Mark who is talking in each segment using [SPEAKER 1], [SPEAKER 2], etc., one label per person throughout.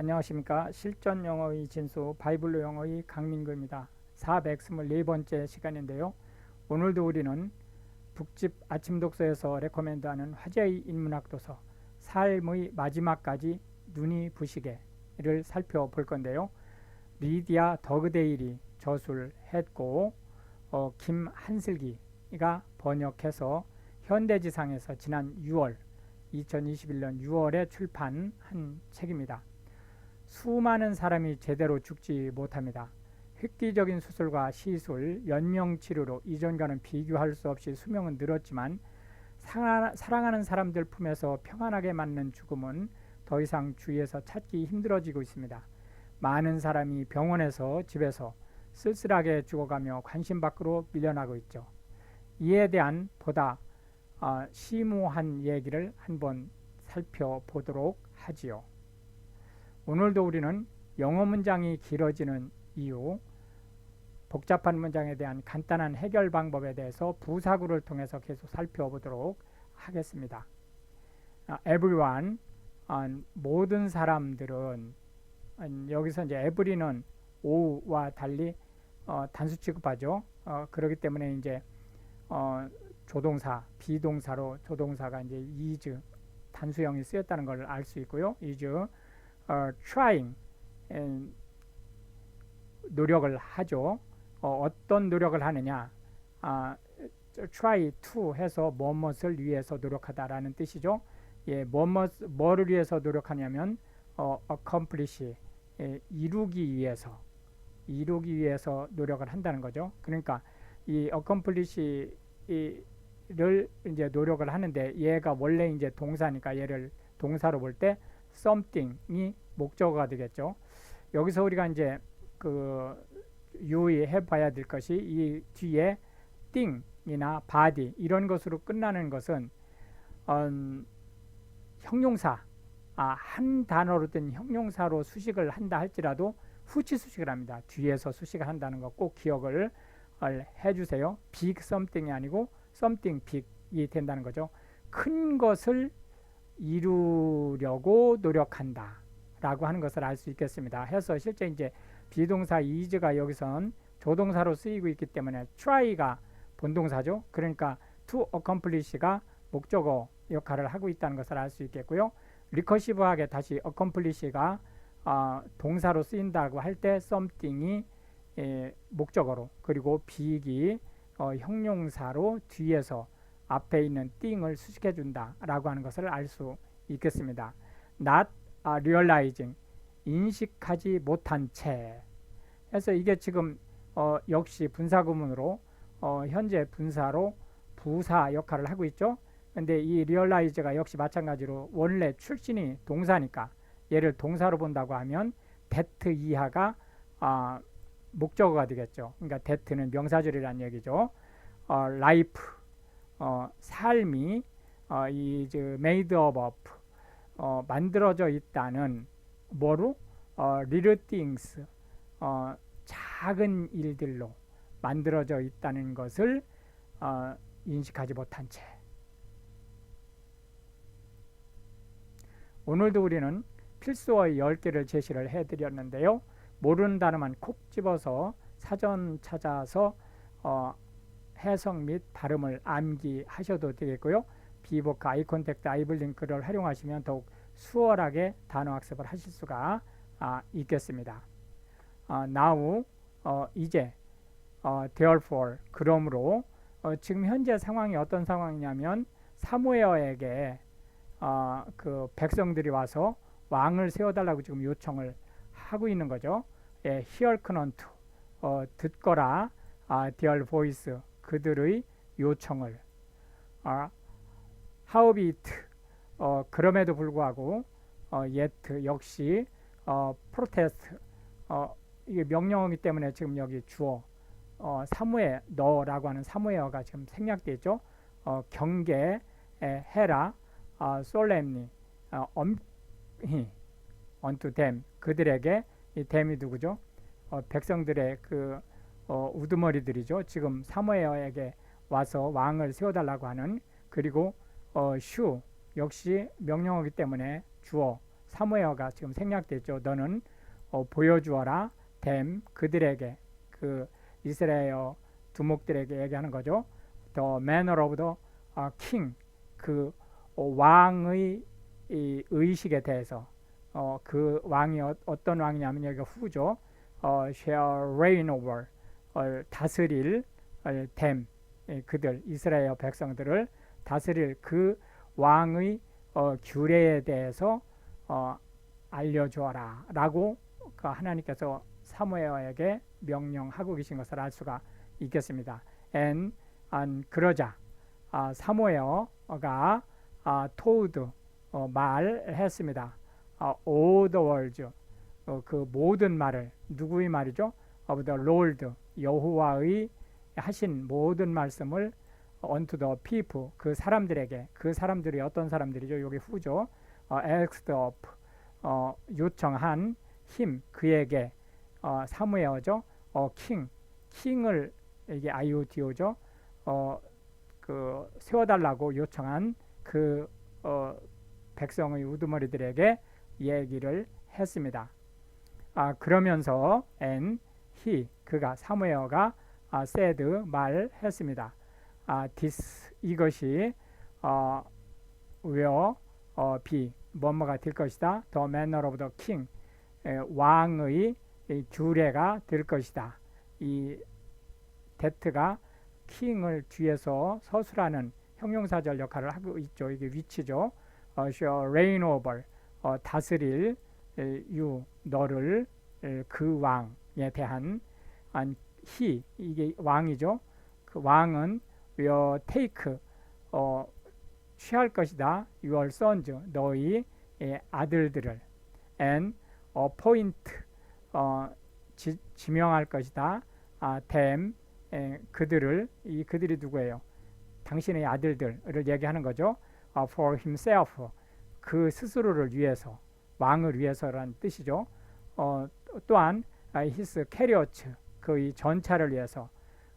[SPEAKER 1] 안녕하십니까. 실전 영어의 진수 바이블로 영어의 강민구입니다. 424번째 시간인데요. 오늘도 우리는 북집 아침 독서에서 레코멘드하는 화제의 인문학 도서 삶의 마지막까지 눈이 부시게를 살펴볼 건데요. 리디아 더그데일이 저술했고 어, 김한슬기가 번역해서 현대지상에서 지난 6월 2021년 6월에 출판한 책입니다. 수많은 사람이 제대로 죽지 못합니다. 획기적인 수술과 시술, 연명 치료로 이전과는 비교할 수 없이 수명은 늘었지만 사랑하는 사람들 품에서 평안하게 맞는 죽음은 더 이상 주위에서 찾기 힘들어지고 있습니다. 많은 사람이 병원에서 집에서 쓸쓸하게 죽어가며 관심 밖으로 밀려나고 있죠. 이에 대한 보다 어, 심오한 얘기를 한번 살펴보도록 하지요. 오늘도 우리는 영어 문장이 길어지는 이유, 복잡한 문장에 대한 간단한 해결 방법에 대해서 부사구를 통해서 계속 살펴보도록 하겠습니다. 아, everyone, 아, 모든 사람들은 아, 여기서 이제 every는 오와 달리 어, 단수 취급하죠. 어, 그렇기 때문에 이제 어, 조동사, 비동사로 조동사가 이제 is 단수형이 쓰였다는 걸 알 수 있고요. is 어, trying 노력을 하죠. 어, 떤 노력을 하느냐? 아, try to 해서 무엇을 위해서 노력하다라는 뜻이죠. 예, 무엇 뭐를 위해서 노력하냐면 어, accomplish 예, 이루기 위해서 이루기 위해서 노력을 한다는 거죠. 그러니까 이 accomplish 를 이제 노력을 하는데 얘가 원래 이제 동사니까 얘를 동사로 볼 때 something이 목적어가 되겠죠. 여기서 우리가 이제 그 유의해 봐야 될 것이 이 뒤에 thing이나 body 이런 것으로 끝나는 것은 음, 형용사 아, 한 단어로 된 형용사로 수식을 한다 할지라도 후치 수식을 합니다. 뒤에서 수식을 한다는 거 꼭 기억을 해주세요. big something이 아니고 something big이 된다는 거죠. 큰 것을 이루려고 노력한다. 라고 하는 것을 알 수 있겠습니다. 해서 실제 이제 비동사 is가 여기선 조동사로 쓰이고 있기 때문에 try가 본동사죠. 그러니까 to accomplish가 목적어 역할을 하고 있다는 것을 알 수 있겠고요. 리커시브하게 다시 accomplish가 어, 동사로 쓰인다고 할 때 something이 예, 목적어로 그리고 big이 어, 형용사로 뒤에서 앞에 있는 띵을 수식해 준다라고 하는 것을 알 수 있겠습니다. not realizing 인식하지 못한 채 해서 이게 지금 어, 역시 분사구문으로 어, 현재 분사로 부사 역할을 하고 있죠. 근데 이 realize가 역시 마찬가지로 원래 출신이 동사니까 얘를 동사로 본다고 하면 that 이하가 아, 목적어가 되겠죠. 그러니까 that는 명사절이라는 얘기죠. 어, life 어, 삶이 어, 이 made of 어, 만들어져 있다는 뭐로 어, little things 어, 작은 일들로 만들어져 있다는 것을 어, 인식하지 못한 채 오늘도 우리는 필수어의 10개를 제시를 해드렸는데요. 모르는 단어만 콕 집어서 사전 찾아서 어, 해석 및 발음을 암기하셔도 되겠고요. 비보크 아이콘택트 아이블링크를 활용하시면 더욱 수월하게 단어 학습을 하실 수가 아, 있겠습니다. 어, now 어, 이제 어, therefore 그러므로 어, 지금 현재 상황이 어떤 상황이냐면 사무엘에게 어, 그 백성들이 와서 왕을 세워달라고 지금 요청을 하고 있는 거죠. 예, hearken to 어, 듣거라 아, their voice 그들의 요청을 아, howbeit 어, 그럼에도 불구하고 어, yet 역시 어, protest 어, 이게 명령어이기 때문에 지금 여기 주어 어, 사무에 너라고 하는 사무에어가 지금 생략되어 있죠. 어, 경계 해라 어, solemnly 어, 엄히 unto them 그들에게 이 them이 누구죠? 어, 백성들의 그 어, 우두머리들이죠. 지금 사무엘에게 와서 왕을 세워달라고 하는 그리고 어, 슈 역시 명령어기 때문에 주어 사무엘가 지금 생략됐죠. 너는 어, 보여주어라 댐 그들에게 그 이스라엘 두목들에게 얘기하는 거죠. The manner of the 아, king 그 어, 왕의 이 의식에 대해서 어, 그 왕이 어, 떤 왕이냐면 여기 후죠. 어, shall reign over 어, 다스릴 어, them 예, 그들 이스라엘 백성들을 다스릴 그 왕의 어, 규례에 대해서 어, 알려주어라라고 그 하나님께서 사무엘에게 명령하고 계신 것을 알 수가 있겠습니다. and 그러자 아, 사무엘가 아, 어, 말했습니다. 아, the words 어, 그 모든 말을 누구의 말이죠? of the Lord 여호와의 하신 모든 말씀을 unto the people 그 사람들에게 그 사람들이 어떤 사람들이죠? 여기 후죠. 어, asked of 어, 요청한 힘 그에게 어, 사무엘죠. 어, king 킹을 이게 IOTO죠. 어, 그 세워달라고 요청한 그 어, 백성의 우두머리들에게 얘기를 했습니다. 아 그러면서 and he 그가 사무엘가 아, said 말했습니다. 아 this 이것이 어, will 어, be 뭐뭐가 될 것이다. The manner of the king 에, 왕의 이 규례가 될 것이다. 이 데트가 킹을 뒤에서 서술하는 형용사절 역할을 하고 있죠. 이게 위치죠. 어, shall reign over 어, 다스릴 에, you 너를 에, 그 왕에 대한 안 he 이게 왕이죠. 그 왕은 will take 어, 취할 것이다. your sons 너희 의 아들들을 and appoint 어, 지, 지명할 것이다. 아, them 에, 그들을 이 그들이 누구예요? 당신의 아들들을 얘기하는 거죠. 어, for himself 그 스스로를 위해서 왕을 위해서라는 뜻이죠. 어, 또한 아, his chariots 그의 전차를 위해서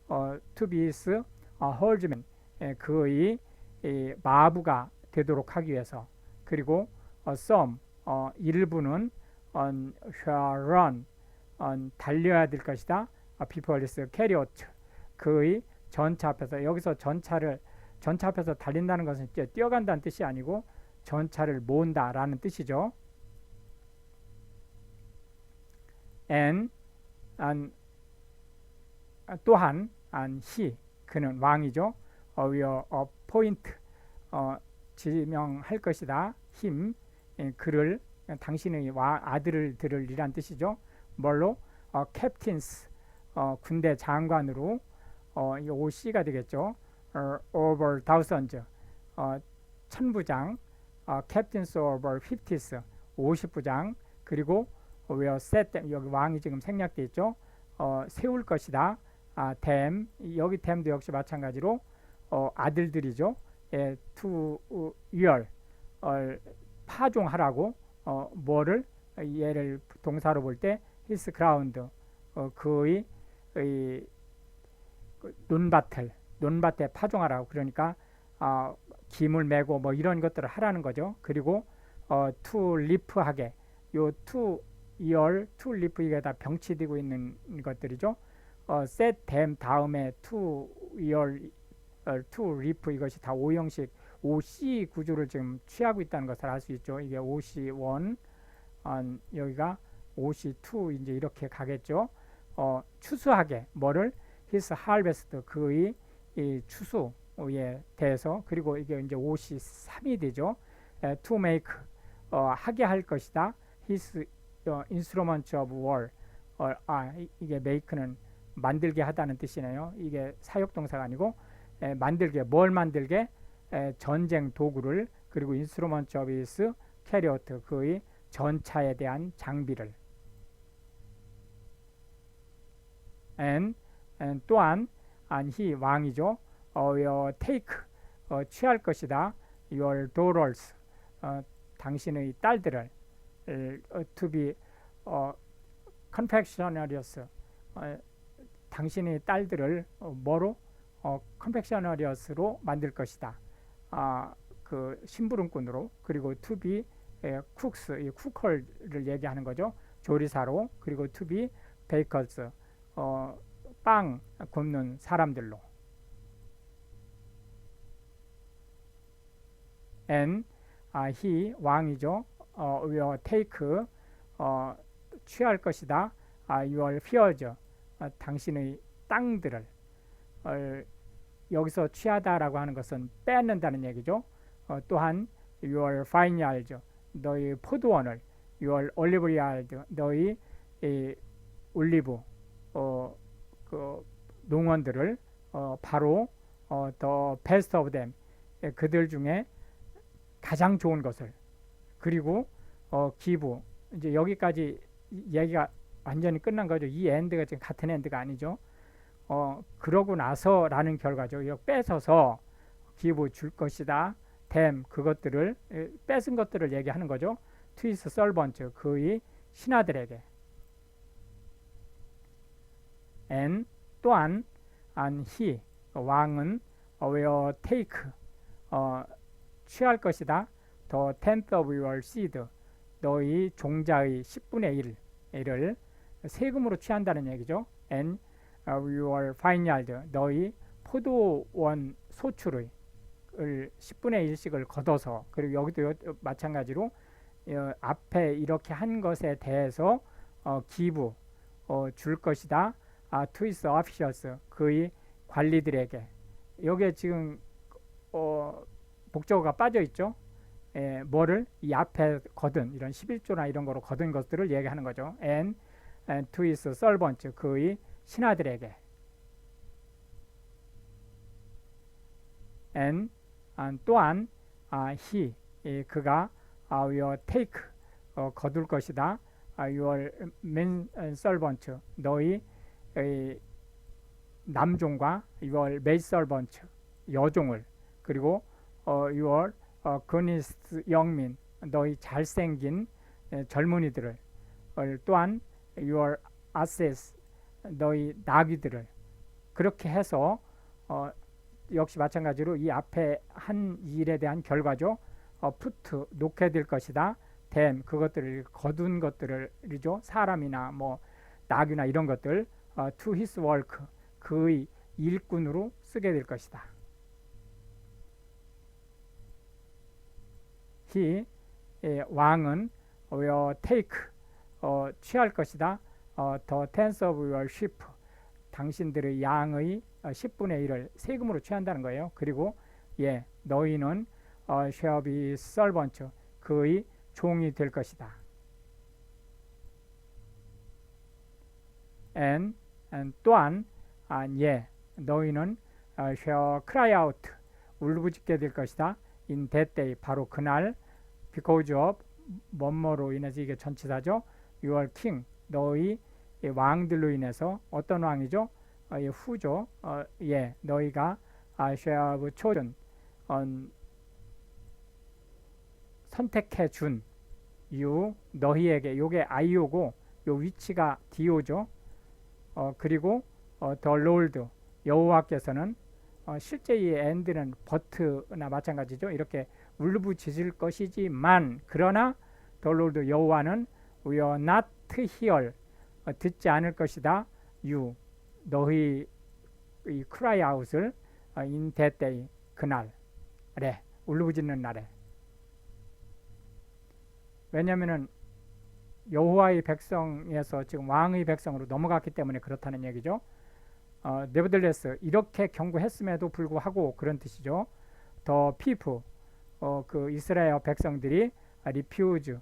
[SPEAKER 1] 어, his 어, herdsman 에, 그의 이, 마부가 되도록 하기 위해서 그리고 어, some 어, 일부는 on shall run on 달려야 될 것이다. 어, people is chariot 그의 전차 앞에서 여기서 전차를 전차 앞에서 달린다는 것은 뛰어간다는 뜻이 아니고 전차를 모은다라는 뜻이죠. and, and 또한 and he 그는 왕이죠. 어, will appoint 어, 지명할 것이다. him 예, 그를 당신의 와, 아들을 들으리란 뜻이죠. 뭘로 어, captains 어, 군대 장관으로 어, 이 OC가 되겠죠. 어, over thousands 어, 천부장 어, captains over fifties 50부장 그리고 어, them 여기 왕이 지금 생략돼 있죠. 어, 세울 것이다. 아, them 여기 them도 역시 마찬가지로 어, 아들들이죠. 예, to year 어, 파종하라고 어, 뭐를 얘를 동사로 볼때 his ground 어, 그의 의, 그 논밭을 논밭에 파종하라고 그러니까 어, 김을 메고 뭐 이런 것들을 하라는 거죠. 그리고 어, to leaf하게 요 to year, to leaf 이게 다 병치되고 있는 것들이죠. 어, set them 다음에 to year, 어, to leaf 이것이 다 오형식 OC 구조를 지금 취하고 있다는 것을 알 수 있죠. 이게 OC1 어, 여기가 OC2 이제 이렇게 가겠죠. 어, 추수하게 뭐를 his harvest 그의 이 추수에 대해서 그리고 이게 이제 OC3이 되죠. 에, to make 어, 하게 할 것이다. his 어, instruments of war 어, 아 이게 make는 만들게 하다는 뜻이네요. 이게 사역 동사가 아니고 에, 만들게 뭘 만들게 에, 전쟁 도구를 그리고 of his chariot 그의 전차에 대한 장비를 and, and 또한 안히 왕이죠. 어, your 어, 취할 것이다. your daughters 어, 당신의 딸들을 어, to be 어, confectionaries 어, 당신의 딸들을 어, 뭐로 어, confectionariers로 만들 것이다. 아, 그 심부름꾼으로 그리고 to be 예, 이 쿠컬을 얘기하는 거죠. 조리사로 그리고 be bakers 어, 빵 굽는 사람들로 and 아, he 왕이죠. 어, will take 어, 취할 것이다. 아, your 어, 당신의 땅들을 어, 여기서 취하다라고 하는 것은 뺏는다는 얘기죠. 어, 또한 your vineyards 너희 포도원을 your oliveyard 너희 이, 올리브 어, 그 농원들을 어, 바로 어, the best of them 예, 그들 중에 가장 좋은 것을 그리고 어, 기부 이제 여기까지 이- 얘기가 완전히 끝난 거죠. 이 엔드가 지금 같은 엔드가 아니죠. 어, 그러고 나서라는 결과죠. 이거 뺏어서 기부 줄 것이다. 댐 그것들을 에, 뺏은 것들을 얘기하는 거죠. 트위스 썰번츠 그의 신하들에게 and 또한 he 왕은 will take 어, 취할 것이다. the tenth of your seed 너희 종자의 10분의 1을 세금으로 취한다는 얘기죠. and your vineyard 너희 포도원 소출의 을 10분의 1씩을 걷어서 그리고 여기도 요- 마찬가지로 어, 앞에 이렇게 한 것에 대해서 어, 기부 어, 줄 것이다. 아, to his officials 그의 관리들에게 여기에 지금 어, 목적어가 빠져 있죠. 예, 뭐를 이 앞에 거둔 이런 11조나 이런 거로 거둔 것들을 얘기하는 거죠. and, and to his servants 그의 신하들에게 and, 또한 아, he 이, 그가 아, will take 어, 거둘 것이다. 아, your men servant 너희 의, 남종과 your maid servant 여종을 그리고 어, your 어, goodest 영민 너희 잘생긴 에, 젊은이들을 어, 또한 your asses 너희 나귀들을 그렇게 해서 어, 역시 마찬가지로 이 앞에 한 일에 대한 결과죠. 어, 푸트 놓게 될 것이다. 댐 그것들을 거둔 것들을이죠. 사람이나 뭐 나귀나 이런 것들 어, to his work 그의 일꾼으로 쓰게 될 것이다. he 예, 왕은 will take 어, 취할 것이다. 어, the tenth of your sheep 당신들의 양의 어, 10분의 1을 세금으로 취한다는 거예요. 그리고 예, 너희는 어, shall be servant 그의 종이 될 것이다. and, and 또한 아, 예, 너희는 어, shall cry out 울부짖게 될 것이다. in that day 바로 그날 because of 뭐뭐로 인해서 이게 전치사죠. Your king 너희 이 왕들로 인해서 어떤 왕이죠? 어, 이 후죠. 어, 예, 너희가 아, shall chosen 어, 선택해 준 you 너희에게 요게 i오고 요 위치가 do죠. 어, 그리고 어, the Lord 여호와께서는 어, 실제 이 end는 but나 마찬가지죠. 이렇게 울부짖을 것이지만 그러나 the Lord 여호와는 will not hear 어, 듣지 않을 것이다. you 너희 이 cry out을 어, in that day 그날 에 울부짖는 날에 왜냐하면은 여호와의 백성에서 지금 왕의 백성으로 넘어갔기 때문에 그렇다는 얘기죠. 어, nevertheless 이렇게 경고했음에도 불구하고 그런 뜻이죠. 더 피프 어, 그 이스라엘 백성들이 refuse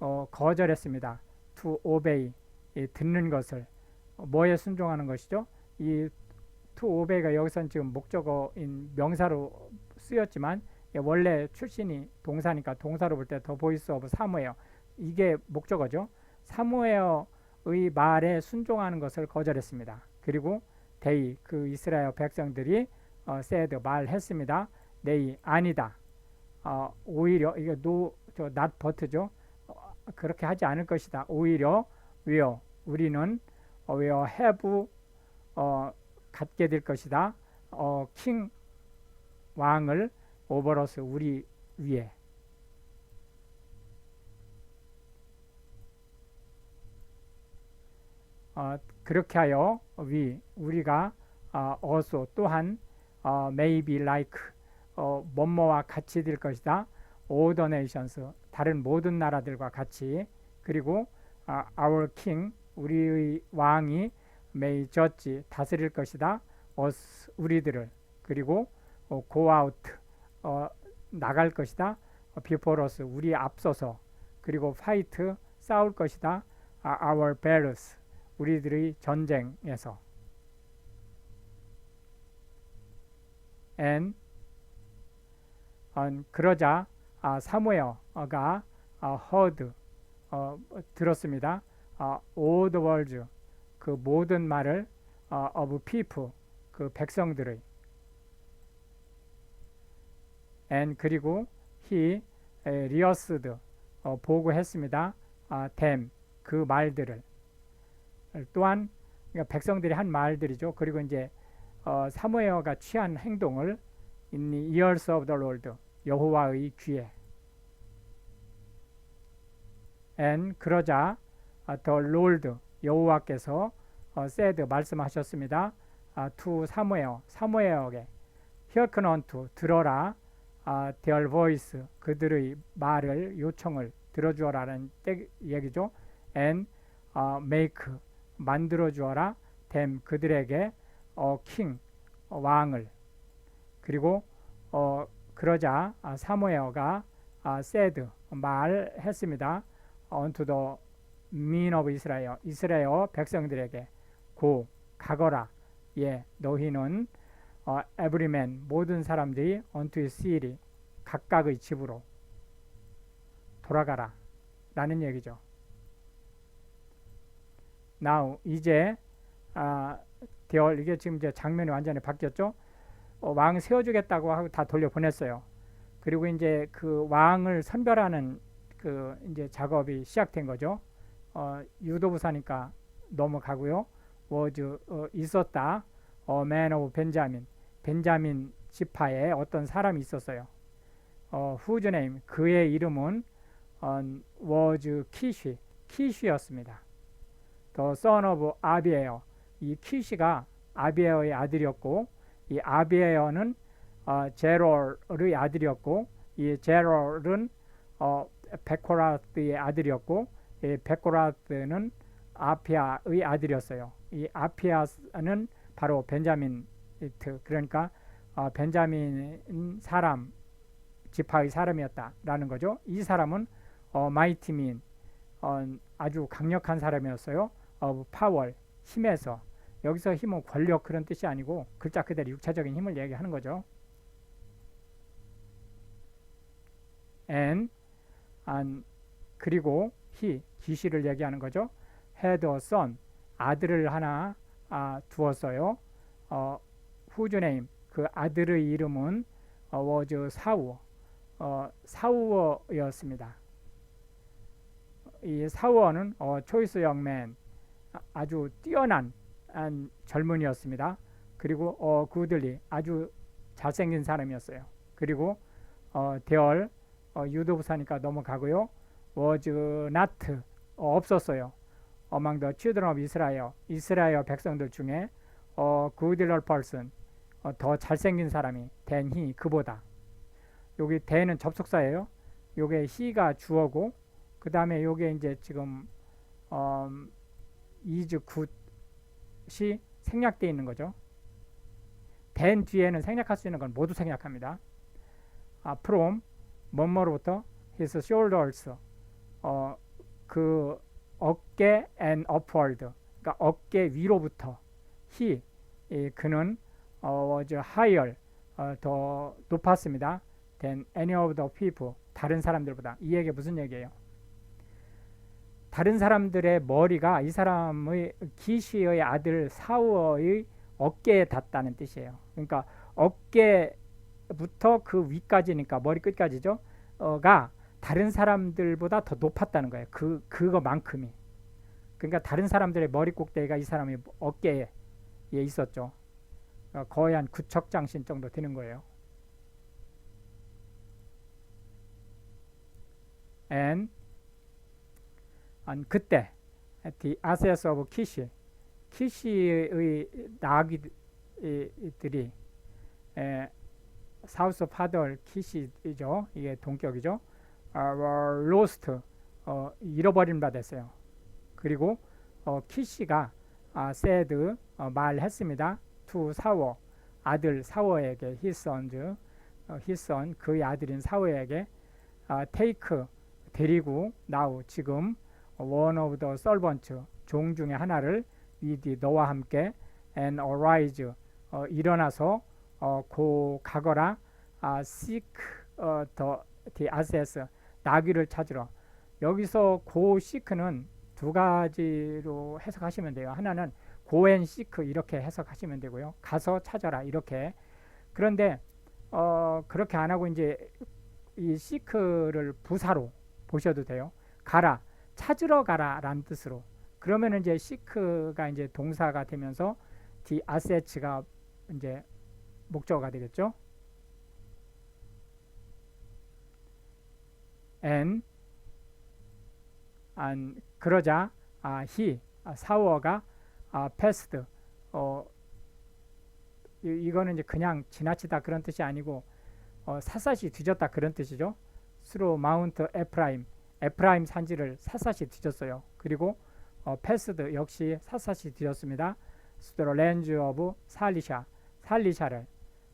[SPEAKER 1] 어, 거절했습니다. to obey 이, 듣는 것을 어, 뭐에 순종하는 것이죠? 이 to obey가 여기선 지금 목적어인 명사로 쓰였지만 예, 원래 출신이 동사니까 동사로 볼 때 더 보이스 오브 사무에요. 이게 목적어죠. 사무에어의 말에 순종하는 것을 거절했습니다. 그리고 데이 그 이스라엘 백성들이 어, said 말했습니다. 네이 아니다. 어, 오히려 이게 노저 not but죠. 그렇게 하지 않을 것이다. 오히려 왜요? 우리는 어, 해부 어, 갖게 될 것이다. 어, 킹 왕을 오버러스 우리 위에 어, 그렇게 하여 위 우리가 아, 어소 또한 어, maybe like 어, 뭐뭐와 같이 될 것이다. all the 다른 모든 나라들과 같이 그리고 아, our king 우리의 왕이 may judge 다스릴 것이다. us 우리들을 그리고 어, go out 어, 나갈 것이다. 어, before us 우리 앞서서 그리고 fight 싸울 것이다. 아, our battles 우리들의 전쟁에서 and 어, 그러자 아, 사무엘가 아, heard 어, 들었습니다. 아, all the words 그 모든 말을 어, of people 그 백성들의 and 그리고 he 에, rehearsed 어, 보고했습니다. 아, them 그 말들을 또한 그러니까 백성들이 한 말들이죠. 그리고 이제 어, 사무엘가 취한 행동을 in the ears of the Lord 여호와의 귀에. And 그러자 아, the Lord 여호와께서 어, said 말씀하셨습니다. 아, to 사무엘 사무엘에게. Hearken unto 들어라. 아, their voice 그들의 말을 요청을 들어주어라는 때- 얘기죠. and 아, make 만들어 주어라. Them 그들에게 어, king 어, 왕을. 그리고 어, 그러자 아, 사무엘가 아, said 말했습니다. unto the men of Israel 이스라엘 백성들에게 고 가거라 예 너희는 어, every man 모든 사람들이 unto his city 각각의 집으로 돌아가라 라는 얘기죠. now 이제 아, 대열 이게 지금 이제 장면이 완전히 바뀌었죠. 어, 왕 세워주겠다고 하고 다 돌려보냈어요. 그리고 이제 그 왕을 선별하는 그 이제 작업이 시작된 거죠. 어, 유도부사니까 넘어가고요. was 어, 있었다. 어, man of 벤자민 벤자민 지파에 어떤 사람이 있었어요. 어, whose name 그의 이름은 어, was 키시 키시였습니다. the son of 아비에어 이 키시가 아비에어의 아들이었고 이 아비에어는 어, 제롤의 아들이었고 이 제롤은 어, 베코라스의 아들이었고 이 베코라스는 아피아의 아들이었어요. 이 아피아는 바로 벤자민 이트 그러니까 어, 벤자민 사람 지파의 사람이었다라는 거죠. 이 사람은 어, 마이티민 어, 아주 강력한 사람이었어요. 어, 파월 힘에서 여기서 힘은 권력 그런 뜻이 아니고 글자 그대로 육체적인 힘을 얘기하는 거죠. and, and 그리고 he 기시를 얘기하는 거죠. had a son 아들을 하나 아, 두었어요. 어, whose name 그 아들의 이름은 어, was 사우 어, 사우어였습니다. 이 사우어는 어, 초이스 영맨 아주 뛰어난 한 젊은이였습니다. 그리고 어, 구들리 아주 잘생긴 사람이었어요. 그리고 어, 대얼 어, 유도부사니까 넘어가고요. was not 어, 없었어요. among the children of Israel 이스라엘 백성들 중에 어, goodlier person 어, 더 잘생긴 사람이 than he 그보다 여기 than은 접속사예요. 요게 he가 주어고 그 다음에 요게 이제 지금 음, is good 이 생략되어 있는 거죠. than 뒤에는 생략할 수 있는 건 모두 생략합니다. 아, from 뭐뭐로부터 his shoulders 어, 그 어깨 and upward 그러니까 어깨 위로부터 he 이, 그는 어, higher 어, 더 높았습니다. than any of the people 다른 사람들보다 이 얘기 무슨 얘기예요? 다른 사람들의 머리가 이 사람의 기시의 아들 사우어의 어깨에 닿다는 뜻이에요. 그러니까 어깨부터 그 위까지니까 머리 끝까지죠. 어가 다른 사람들보다 더 높았다는 거예요. 그 그거만큼이. 그러니까 다른 사람들의 머리 꼭대기가 이 사람의 어깨에 있었죠. 어, 거의 한 구척장신 정도 되는 거예요. and 안 그때 access of 키시 키시의 나귀들이 에, 사우스 파덜 키시죠. 이게 동격이죠. 아, 로스트 어, 잃어버린 바 됐어요. 그리고 어, 키시가 아, said 어, 말했습니다. to 사워 아들 사워에게 sons 어, son 그의 아들인 사워에게 아, take 데리고 now 지금 one of the servants 종 중에 하나를 with 너와 함께 and arise 어, 일어나서 어, 고 가거라 아, seek 어, the, the assets 나귀를 찾으러 여기서 고 seek는 두 가지로 해석하시면 돼요. 하나는 go and seek 이렇게 해석하시면 되고요. 가서 찾아라 이렇게 그런데 어, 그렇게 안 하고 이제 이 seek를 부사로 보셔도 돼요. 가라 찾으러 가라라는 뜻으로 그러면 이제 seek가 이제 동사가 되면서 the assets가 이제 목적어가 되겠죠. and 안 그러자 아, he 아, 사워가 아, passed 어, 이, 이거는 이제 그냥 지나치다 그런 뜻이 아니고 어, 샅샅이 뒤졌다 그런 뜻이죠. through Mount Ephraim 에프라임 산지를 샅샅이 뒤졌어요. 그리고 어, 패스드 역시 샅샅이 뒤졌습니다. 스토로 렌즈 오브 살리샤 살리샤를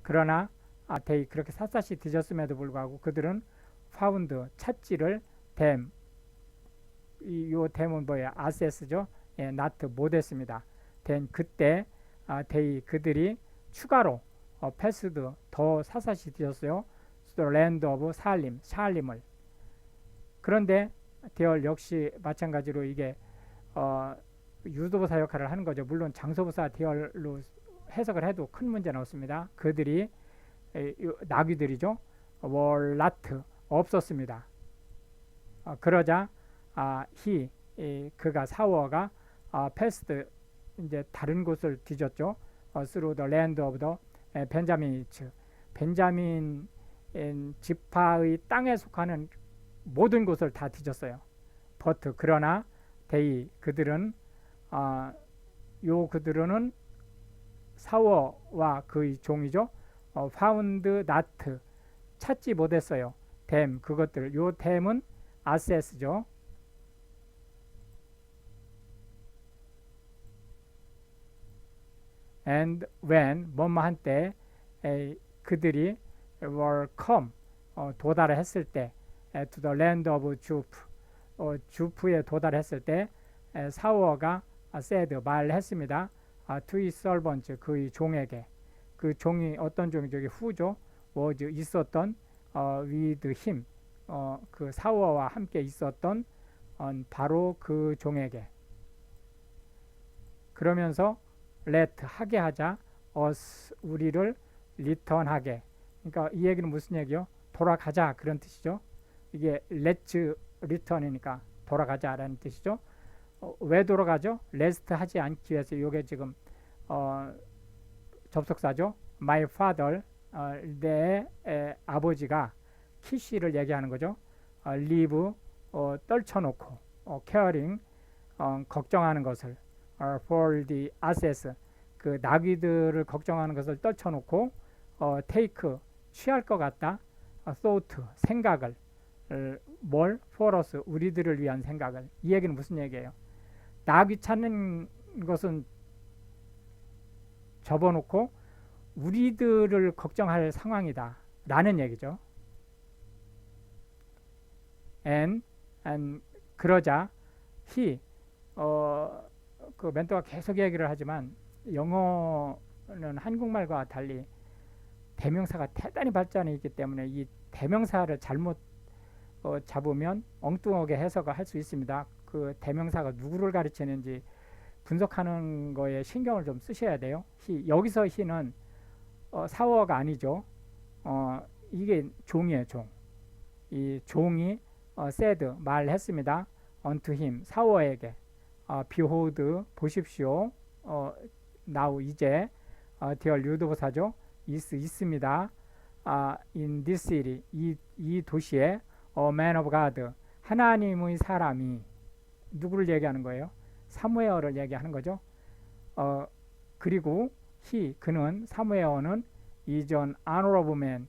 [SPEAKER 1] 그러나 아, 데이 그렇게 샅샅이 뒤졌음에도 불구하고 그들은 파운드 찾지를 댐 이, 요 댐은 뭐예요? 아세스죠. 예, 나트 못했습니다. 된 그때 아, 데이 그들이 추가로 어, 패스드 더 샅샅이 뒤졌어요. 랜드 오브 살림 샬림을 그런데 대열 역시 마찬가지로 이게 어, 유도부사 역할을 하는 거죠. 물론 장소부사 대열로 해석을 해도 큰 문제는 없습니다. 그들이 나귀들이죠. 월라트 없었습니다. 어, 그러자 아, 히 이, 그가 사워가 아, 패스트 이제 다른 곳을 뒤졌죠. 어, through the land of the 에, 벤자민이츠 벤자민 인, 지파의 땅에 속하는 모든 곳을 다 뒤졌어요. 버트 그러나 데이 그들은 아, 요 그들은 사워와 그의 종이죠. 어, 파운드 나트 찾지 못했어요. 댐 그것들 요 댐은 아세스죠. and when 뭐뭐 한때 그들이 were come 어, 도달을 했을 때 to the land of 주프 어, 주프에 도달했을 때 에, 사워가 said 말했습니다. 아, to his servants 그의 종에게. 그 종이 어떤 종이 저기 후죠? was 있었던 어, with him. 어, 그 사워와 함께 있었던 어, 바로 그 종에게. 그러면서 let 하게 하자 us 우리를 return 하게. 그러니까 이 얘기는 무슨 얘기요? 돌아가자 그런 뜻이죠. 이게 let's return이니까 돌아가자라는 뜻이죠. 어, 왜 돌아가죠? rest 하지 않기 위해서 이게 지금 어, 접속사죠. My father 어, 내 에, 아버지가 키시를 얘기하는 거죠. 어, leave 어, 떨쳐놓고 어, caring 어, 걱정하는 것을 어, for the assets 그 나귀들을 걱정하는 것을 떨쳐놓고 어, take 취할 것 같다. 어, thought 생각을 뭘 us 우리들을 위한 생각을 이 얘기는 무슨 얘기예요? 나귀 찾는 것은 접어놓고 우리들을 걱정할 상황이다 라는 얘기죠. and, and 그러자 he 어, 그 멘토가 계속 얘기를 하지만 영어는 한국말과 달리 대명사가 대단히 발전해 있기 때문에 이 대명사를 잘못 어, 잡으면 엉뚱하게 해석을 할 수 있습니다. 그 대명사가 누구를 가르치는지 분석하는 거에 신경을 좀 쓰셔야 돼요. 히, 여기서 히는 어, 사워가 아니죠. 어, 이게 종이에요, 종. 이 종이 어, said 말했습니다. unto him 사워에게 어, behold 보십시오. 어, now 이제 어, 되어 유도보사죠. is 있습니다. 아, in this city 이, 이 도시에 a man of God 하나님의 사람이 누구를 얘기하는 거예요? 사무엘을 얘기하는 거죠. 어, 그리고 he 그는 사무에어는 이전 honorable man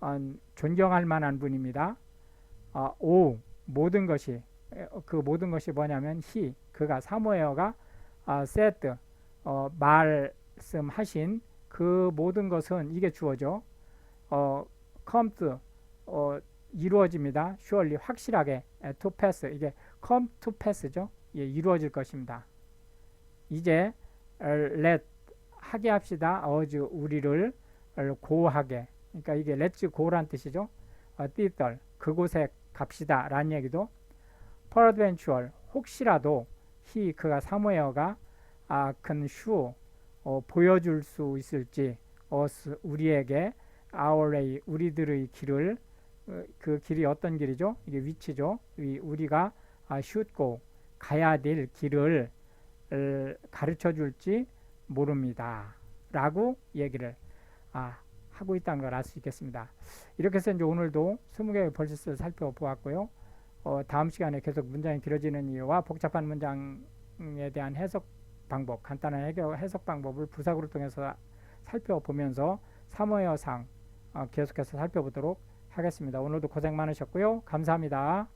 [SPEAKER 1] 어, 존경할 만한 분입니다. 어, 오 모든 것이 에, 그 모든 것이 뭐냐면 he 그가 사무에어가 아, said 어, 말씀하신 그 모든 것은 이게 주어죠. 어, comes 어, 이루어집니다. surely 확실하게 에, to pass 이게 come to pass죠. 예, 이루어질 것입니다. 이제 어, let 하게 합시다. 어즈 우리를 어, 고하게. 그러니까 이게 let's go란 뜻이죠. 어, 띠떨 그곳에 갑시다 라는 얘기도 peradventure 혹시라도 he 그가 사모예어가 아, can show 어, 보여줄 수 있을지 us 우리에게 our way 우리들의 길을 어, 그 길이 어떤 길이죠? 이게 위치죠. 이 우리가 아, should go 가야 될 길을 을 가르쳐 줄지 모릅니다. 라고 얘기를 아, 하고 있다는 걸 알 수 있겠습니다. 이렇게 해서 이제 오늘도 20개의 벌스를 살펴보았고요. 어, 다음 시간에 계속 문장이 길어지는 이유와 복잡한 문장에 대한 해석 방법, 간단한 해결, 해석 방법을 부사구를 통해서 살펴보면서 사모여상 어, 계속해서 살펴보도록 하겠습니다. 오늘도 고생 많으셨고요. 감사합니다.